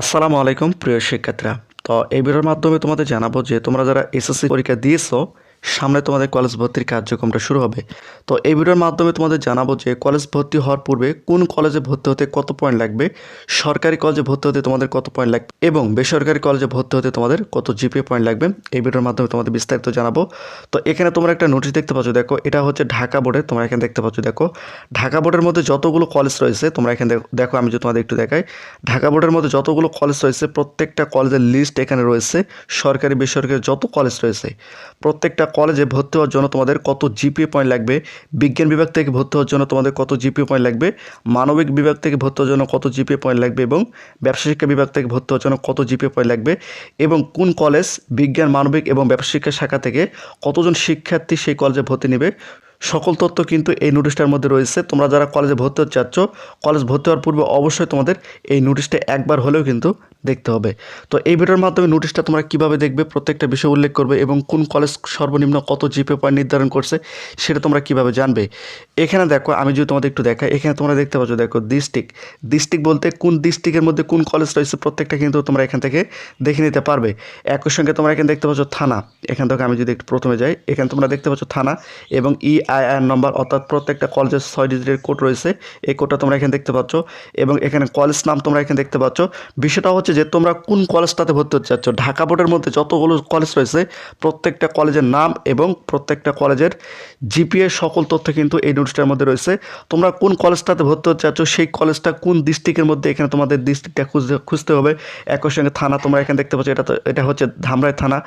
আসসালামু আলাইকুম, প্রিয় শিক্ষার্থীরা। তো এই ভিডিওর মাধ্যমে তোমাদের জানাব যে তোমরা যারা এসএসসি পরীক্ষা দিয়েছ সামনে তোমাদের কলেজ ভর্তির কার্যক্রমটা শুরু হবে। তো এই ভিডিওর মাধ্যমে তোমাদের জানাব যে কলেজ ভর্তি হওয়ার পূর্বে কোন কলেজে ভর্তি হতে কত পয়েন্ট লাগবে, সরকারি কলেজে ভর্তি হতে তোমাদের কত পয়েন্ট লাগবে এবং বেসরকারি কলেজে ভর্তি হতে তোমাদের কত জিপিএ পয়েন্ট লাগবে, এই ভিডিওর মাধ্যমে তোমাদের বিস্তারিত জানাব। তো এখানে তোমরা একটা নোটিশ দেখতে পাচ্ছ, দেখো, এটা হচ্ছে ঢাকা বোর্ডের তোমরা এখানে দেখতে পাচ্ছ, দেখো, ঢাকা বোর্ডের মধ্যে যতগুলো কলেজ রয়েছে, তোমরা এখানে দেখো- দেখো, আমি যদি তোমাদের একটু দেখাই, ঢাকা বোর্ডের মধ্যে যতগুলো কলেজ রয়েছে, প্রত্যেকটা কলেজের লিস্ট এখানে রয়েছে, সরকারি, বেসরকারি যত কলেজ রয়েছে, প্রত্যেকটা কলেজে ভর্তি হওয়ার জন্য তোমাদের কত জিপিএ পয়েন্ট লাগবে? বিজ্ঞান বিভাগ থেকে ভর্তি হওয়ার জন্য তোমাদের কত জিপিএ পয়েন্ট লাগবে? মানবিক বিভাগ থেকে ভর্তি হওয়ার জন্য কত জিপিএ পয়েন্ট লাগবে? এবং ব্যবসা শিক্ষা বিভাগ থেকে ভর্তি হওয়ার জন্য কত জিপিএ পয়েন্ট লাগবে? এবং কোন কলেজ বিজ্ঞান, মানবিক এবং ব্যবসা শিক্ষা শাখা থেকে কতজন শিক্ষার্থী সেই কলেজে ভর্তি নেবে? সকল তথ্য কিন্তু এই নোটিশটার মধ্যে রয়েছে। তোমরা যারা কলেজে ভর্তি হতে চাচ্ছ কলেজ ভর্তি হওয়ার পূর্বে অবশ্যই তোমাদের এই নোটিশটা একবার হলেও কিন্তু দেখতে হবে। তো এই ভিডিওর মাধ্যমে নোটিশটা তোমরা কীভাবে দেখবে, প্রত্যেকটা বিষয় উল্লেখ করবে এবং কোন কলেজ সর্বনিম্ন কত জিপে পয়েন্ট নির্ধারণ করছে, সেটা তোমরা কীভাবে জানবে? এখানে দেখো, আমি যদি তোমাদের একটু দেখাই, এখানে তোমরা দেখতে পাচ্ছ, দেখো ডিস্ট্রিক্ট ডিস্ট্রিক্ট বলতে কোন ডিস্ট্রিক্টের মধ্যে কোন কলেজ রয়েছে, প্রত্যেকটা কিন্তু তোমরা এখান থেকে দেখে নিতে পারবে। একই সঙ্গে তোমরা এখানে দেখতে পাচ্ছ থানা। এখান থেকে আমি যদি একটু প্রথমে যাই, এখানে তোমরা দেখতে পাচ্ছ থানা এবং E ইআইআর নম্বর অর্থাৎ প্রত্যেকটা কলেজের ছয় ডিজিটের কোড রয়েছে। এই কোডটা তোমরা এখানে দেখতে পাচ্ছ এবং এখানে কলেজ নাম তোমরা এখানে দেখতে পাচ্ছ। বিষয়টা হচ্ছে যে তোমরা কোন কলেজটাতে ভর্তি হতে চাচ্ছ? ঢাকা বোর্ডের মধ্যে যতগুলো কলেজ রয়েছে, প্রত্যেকটা কলেজের নাম এবং প্রত্যেকটা কলেজের জিপিএ সকল তথ্য কিন্তু এই নোটিশটার মধ্যে রয়েছে। তোমরা কোন কলেজটাতে ভর্তি হতে চাচ্ছ, সেই কলেজটা কোন ডিস্ট্রিক্টের মধ্যে এখানে তোমাদের ডিস্ট্রিক্টটা খুঁজতে খুঁজতে হবে? একই সঙ্গে থানা তোমরা এখানে দেখতে পাচ্ছ, এটা তো, এটা হচ্ছে ধামরাই থানা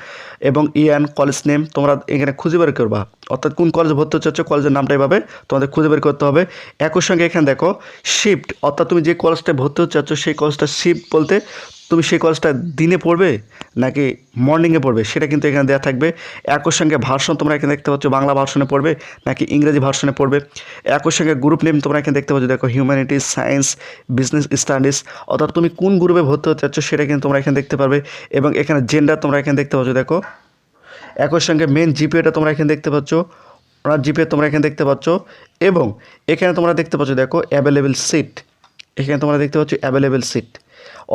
এবং ইএন কলেজ নেম তোমরা এখানে খুঁজে বের করবা। অর্থাৎ কোন কলেজে ভর্তি হতে চাচ্ছ কলেজের নামটা এভাবে তোমাদের খুঁজে বের করতে হবে। একই সঙ্গে এখানে দেখো শিফট অর্থাৎ তুমি যে কলেজটায় ভর্তি হতে চাচ্ছ সেই কলেজটা শিফট বলতে তুমি সেই কলেজটা দিনে পড়বে নাকি মর্নিংয়ে পড়বে, সেটা কিন্তু এখানে দেওয়া থাকবে। একই সঙ্গে ভার্সন তোমরা এখানে দেখতে পাচ্ছ, বাংলা ভার্সনে পড়বে নাকি ইংরেজি ভার্সনে পড়বে। একই সঙ্গে গ্রুপ নেম তোমরা এখানে দেখতে পাচ্ছ, দেখো হিউম্যানিটিস সায়েন্স বিজনেস স্টাডিজ অর্থাৎ তুমি কোন গ্রুপে ভর্তি হতে চাচ্ছ, সেটা কিন্তু তোমরা এখানে দেখতে পারবে। এবং এখানে জেন্ডার তোমরা এখানে দেখতে পাচ্ছ, দেখো একই সঙ্গে মেন জিপিএটা তোমরা এখানে দেখতে পাচ্ছ। ওনার জিপিএ তোমরা এখানে দেখতে পাচ্ছ। এবং এখানে তোমরা দেখতে পাচ্ছ, দেখো অ্যাভেলেবেল সিট এখানে তোমরা দেখতে পাচ্ছ অ্যাভেলেবেল সিট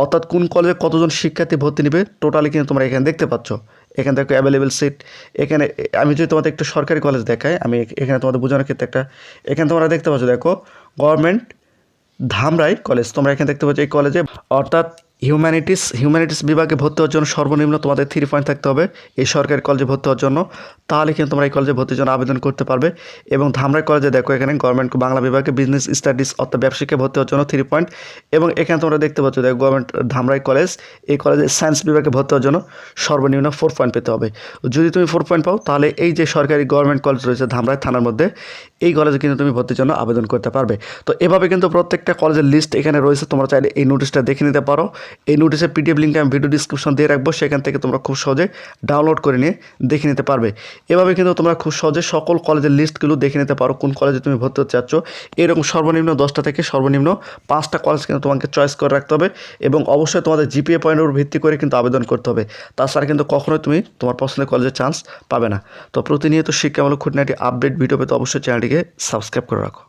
অর্থাৎ কোন কলেজে কতজন শিক্ষার্থী ভর্তি নেবে টোটালি কিন্তু তোমরা এখানে দেখতে পাচ্ছ। এখানে দেখো অ্যাভেলেবেল সিট এখানে, আমি যদি তোমাদের একটু সরকারি কলেজ দেখাই, আমি এখানে তোমাদের বোঝানোর ক্ষেত্রে একটা, এখানে তোমরা দেখতে পাচ্ছ, দেখো গভর্নমেন্ট ধামরাই কলেজ তোমরা এখানে দেখতে পাচ্ছ, এই কলেজে অর্থাৎ হিউম্যানিটিস হিউম্যানিটিস বিভাগে ভর্তি হওয়ার জন্য সর্বনিম্ন তোমাদের থ্রি পয়েন্ট থাকতে হবে। এই সরকারি কলেজে ভর্তি হওয়ার জন্য। তাহলে কিন্তু তোমরা এই কলেজে ভর্তির জন্য আবেদন করতে পারবে। এবং ধামরাই কলেজে দেখো এখানে গভর্নমেন্ট বাংলা বিভাগে বিজনেস স্টাডিজ অর্থাৎ ব্যবসায়িকে ভর্তি হওয়ার জন্য থ্রি পয়েন্ট এবং এখানে তোমরা দেখতে পাচ্ছ দেখো গভর্নমেন্ট ধামরাই কলেজ এই কলেজে সায়েন্স বিভাগে ভর্তি হওয়ার জন্য সর্বনিম্ন ফোর পয়েন্ট পেতে হবে। যদি তুমি ফোর পয়েন্ট পাও, তাহলে এই যে সরকারি গভর্নমেন্ট কলেজ রয়েছে ধামরাই থানার মধ্যে, এই কলেজে কিন্তু তুমি ভর্তির জন্য আবেদন করতে পারবে। তো এভাবে কিন্তু প্রত্যেকটা কলেজের লিস্ট এখানে রয়েছে। তোমরা চাইলে এই নোটিশটা দেখে নিতে পারো। এই নোটিশের পিডিএফ লিঙ্ক আমি ভিডিও ডিসক্রিপশন দিয়ে রাখব, সেখান থেকে তোমরা খুব সহজে ডাউনলোড করে নিয়ে দেখে নিতে পারবে। এভাবে কিন্তু তোমরা খুব সহজে সকল কলেজের লিস্টগুলো দেখে নিতে পারো, কোন কলেজে তুমি ভর্তি হতে চাচ্ছ। এরকম সর্বনিম্ন দশটা থেকে সর্বনিম্ন পাঁচটা কলেজ কিন্তু তোমাকে চয়েস করে রাখতে হবে এবং অবশ্যই তোমাদের জিপিএ পয়েন্টের উপর ভিত্তি করে কিন্তু আবেদন করতে হবে। তাছাড়া কিন্তু কখনোই তুমি তোমার পছন্দের কলেজে চান্স পাবে না। তো প্রতিনিয়ত শিক্ষামূলক খুঁটিনাটি আপডেট ভিডিও পেতে অবশ্যই চ্যানেলটিকে সাবস্ক্রাইব করে রাখো।